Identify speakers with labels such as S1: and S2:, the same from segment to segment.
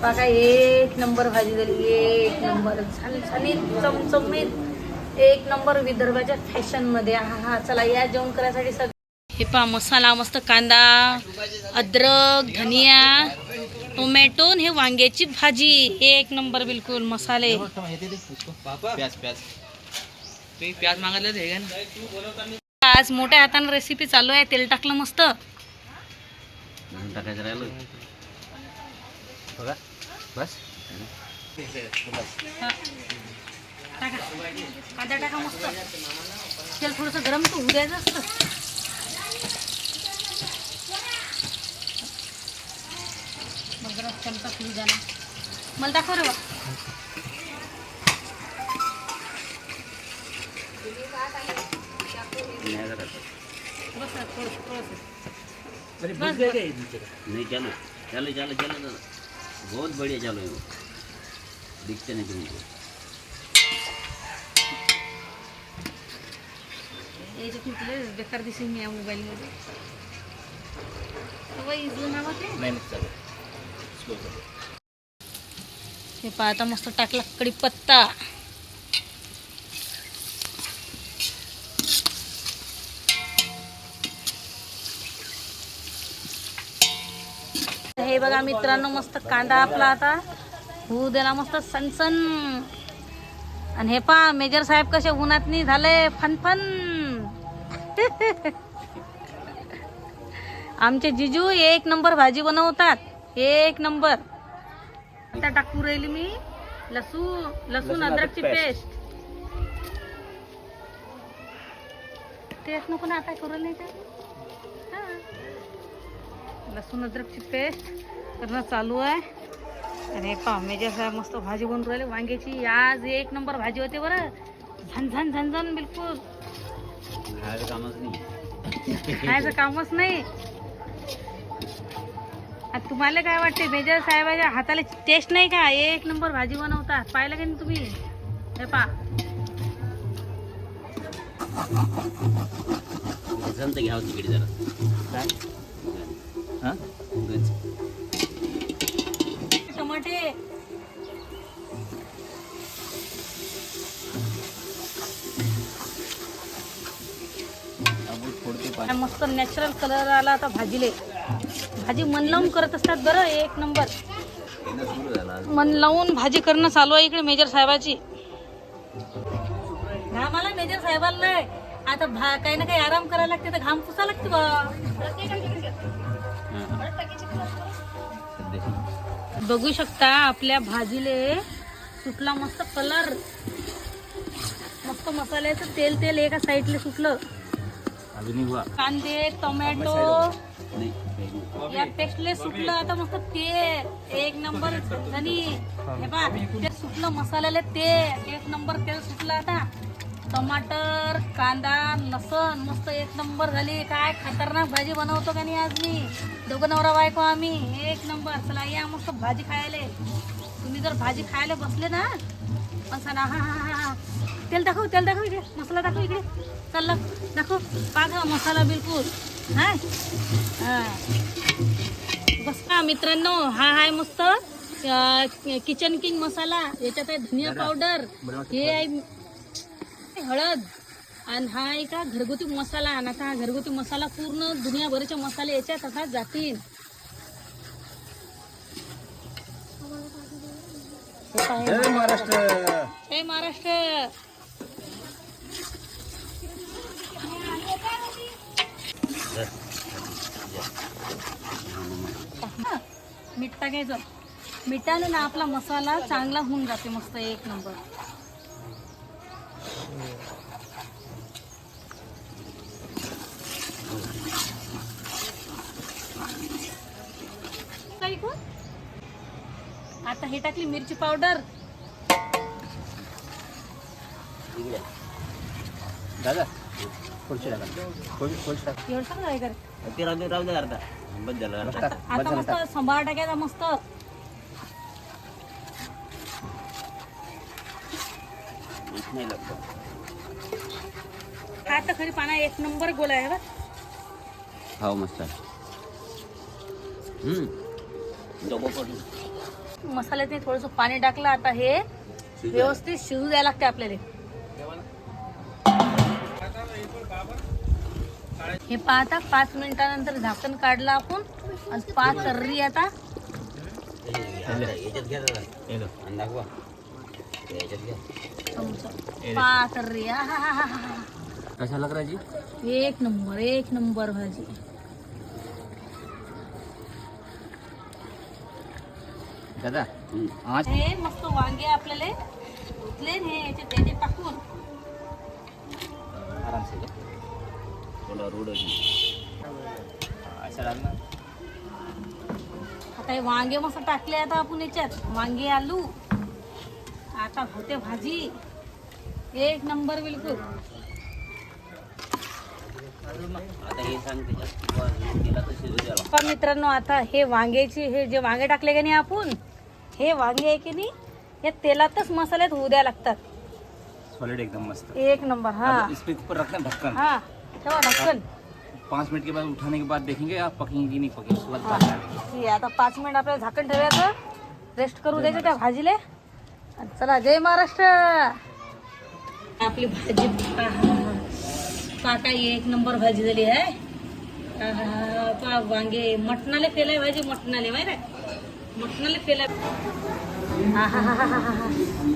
S1: बघा एक नंबर भाजी झाली एक नंबर. छान छानीत चमचमीत एक नंबर विदर्भाच्या फॅशनमध्ये हा हा चला या जेवण करायसाठी सग हे पहा मसाला मस्त कांदा अद्रक धनिया टोमॅटो हे वांग्याची भाजी. एक नंबर बिलकुल मसाले. आज मोठ्या हाताने रेसिपी चालू आहे तेल टाकलं मस्त.
S2: बघा. बस.
S1: हा. टाका कांदा टाका मस्त. तेल थोडंसं गरम तर होऊ द्यायचं असतं. मग जरा चमचा द्या ना मला दाखव रे बा.
S2: नाही जरा.
S1: बस बस, बस.
S2: नहीं चलो चलो चलो चलो चलो बहुत बढ़िया चलो ये। दिखते नहीं तुमको।
S1: याच्यात म्हटलं बेकार दिसेल मी या मोबाईलमध्ये तेव्हा इजलं नावात रे
S2: नहीं नहीं चलो। स्लो चलो।
S1: हे पहा आता मस्त टाकला कढीपत्ता हे बघा मित्रांनो मस्त कांदा आपला आता. होऊ द्याला मस्त सनसन. आणि हे पहा मेजर साहेब कसे उन्हात नाही झाले फनफन. आमचे जिजू एक नंबर भाजी बनवतात. एक नंबर. आता टाकू राहिली मी. लसूण लसूण अद्रकची पेस्ट तेच नको ना आता करू नाही हा. लसूण अद्रकची पेस्ट करणं चालू आहे. अरे पा मेजर साहेब मस्त भाजी बनवून राहिले. वांग्याची आज एक नंबर भाजी होते बरं. झन झन झन झन बिलकुल.
S2: खायचं कामच नाही.
S1: खायचं कामच नाही. आता तुम्हाला काय वाटते मेजर साहेबाच्या हाताला टेस्ट नाही का? एक नंबर भाजी बनवतात. पाहिलं का नाही तुम्ही? हे पा.
S2: घ्यावं तिकडे जरा. काय? हां? उगाच.
S1: टमाटे.
S2: आपण फोडते
S1: काय मस्त नॅचरल कलर आला आता भाजीले. भाजी मन लावून करत असतात बरं एक नंबर.
S2: पाणी सुरू झाला आज.
S1: मन लावून भाजी करणं चालू आहे इकडे मेजर साहेबाची. घामाला मेजर साहेबाला नाही. आता भा काही ना काही आराम करायला लागते तर घाम पुसा लागते बा. बघू शकता आपल्या भाजीले सुटला मस्त कलर मस्त मसाल्याचं तेल तेल एका साईडले सुटलं. कांदे टोमॅटो. या पेस्टले सुटलं आता मस्त तेल. एक नंबर हे पहा ते सुटलं मसाल्याला तेल. एक नंबर तेल सुटलं आता. टमाटर कांदा लसण मस्त एक नंबर झाली. काय खतरनाक भाजी बनवतो का नाही आज मी? दोघं नवरा बायको आम्ही. एक नंबर. चला या मस्त भाजी खायला. तुम्ही जर भाजी खायला बसले ना पण सांगा हा हा हा हा. तेल दाखव तेल दाखव इकडे. मसाला दाखव इकडे. चल दाखव. पागा मसाला बिलकुल. हा? हा. बस का मित्रांनो. हा आहे मस्त किचन किंग मसाला. याच्यात आहे धनिया पावडर. हे आहे हळद. आणि हा आहे का घरगुती मसाला आणि आता हा घरगुती मसाला पूर्ण दुनियाभरचे मसाले याच्यात आता जातील. जय महाराष्ट्र. मीठ टाकायचं मिठाने ना आपला मसाला चांगला होऊन जाते मस्त एक नंबर काही कोण? आता हे टाकली मिरची पावडर.
S2: दादा खुर्ची टाका. खुर्ची खुर्ची टाका.
S1: एवढं सांग काय करे
S2: ते राहू दे अर्धा. झालं अर्धा.
S1: आता आता मस्त सांबार टाकायचा मस्त.
S2: मीठ नाही लागतं.
S1: हा तर खरी पाना एक नंबर गोल आहे बा
S2: हो मस्त हम्म. पडलं.
S1: मसाल्यात मी थोडंसं पाणी टाकलं आता हे व्यवस्थित शिजू द्यायला लागते आपल्याला. हे पाहता पाच मिनिटानंतर झाकण काढलं आपण. आणि पाच तर्री आता. पाच तर्री आहाहाहा.
S2: कशा लग जी
S1: एक नंबर एक नंबर भाजी.
S2: दादा.
S1: हे मस्त वांगे आपल्याला. धुतले हे याच्यात त्याच्यात टाकून.
S2: आराम से घ्या. थोडा रोड अशा लागणार.
S1: आता हे वांगे मस्त टाकले आता आपण याच्यात. वांगे आलू आता होते भाजी. एक नंबर बिलकुल.
S2: हे
S1: मित्रांनो आता हे वांग्याची हे जे वांगे टाकले की नाही आपण हे वांगे आहे की नाही हे तेलातच मसाल्यात होऊ द्या लागतात.
S3: सॉलिड एकदम मस्त.
S1: एक नंबर हा.
S3: अब इस पे ऊपर रखना ढक्कन.
S1: हा ठेवा ढक्कन.
S3: पाँच मिनट के बाद उठाने के बाद देखेंगे आप पकेंगे कि नहीं पकेंगे उसके बाद
S1: आता पाच मिनिट आपल्याला झाकण ठेवायचं रेस्ट करू द्यायचं त्या भाजीले. आणि चला जय महाराष्ट्र. आपली भाजी काका एक नंबर भाजी झाली आहे. वांगे. मटणाले फेलाय भाजी मटणाले माहिती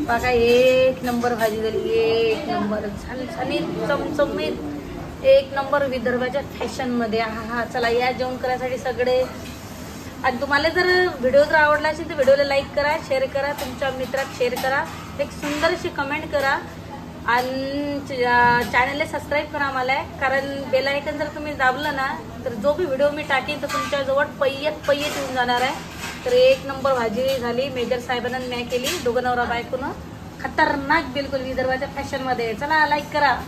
S1: बघा एक नंबर भाजी झाली एक नंबर. छान चमचमीत एक नंबर विदर्भाच्या फॅशनमध्ये. हा हा चला या जेवण करायसाठी सगळे. आणि तुम्हाला जर व्हिडिओ जर आवडला असेल तर व्हिडिओला लाईक करा शेअर करा तुमच्या मित्रात शेअर करा. एक सुंदर अशी कमेंट करा. आणि चॅनलला सबस्क्राईब करा मला कारण बेलायकन जर तुम्ही दाबलं ना तर जो बी व्हिडिओ मी टाकेन तर तुमच्याजवळ पय्यत पय्यत येऊन जाणार आहे. तर एक नंबर भाजी झाली मेजर साहेबांना मॅ केली. दोघं नवरा बायकोनं. खतरनाक बिलकुल विदर्भाच्या फॅशनमध्ये चला लाईक करा.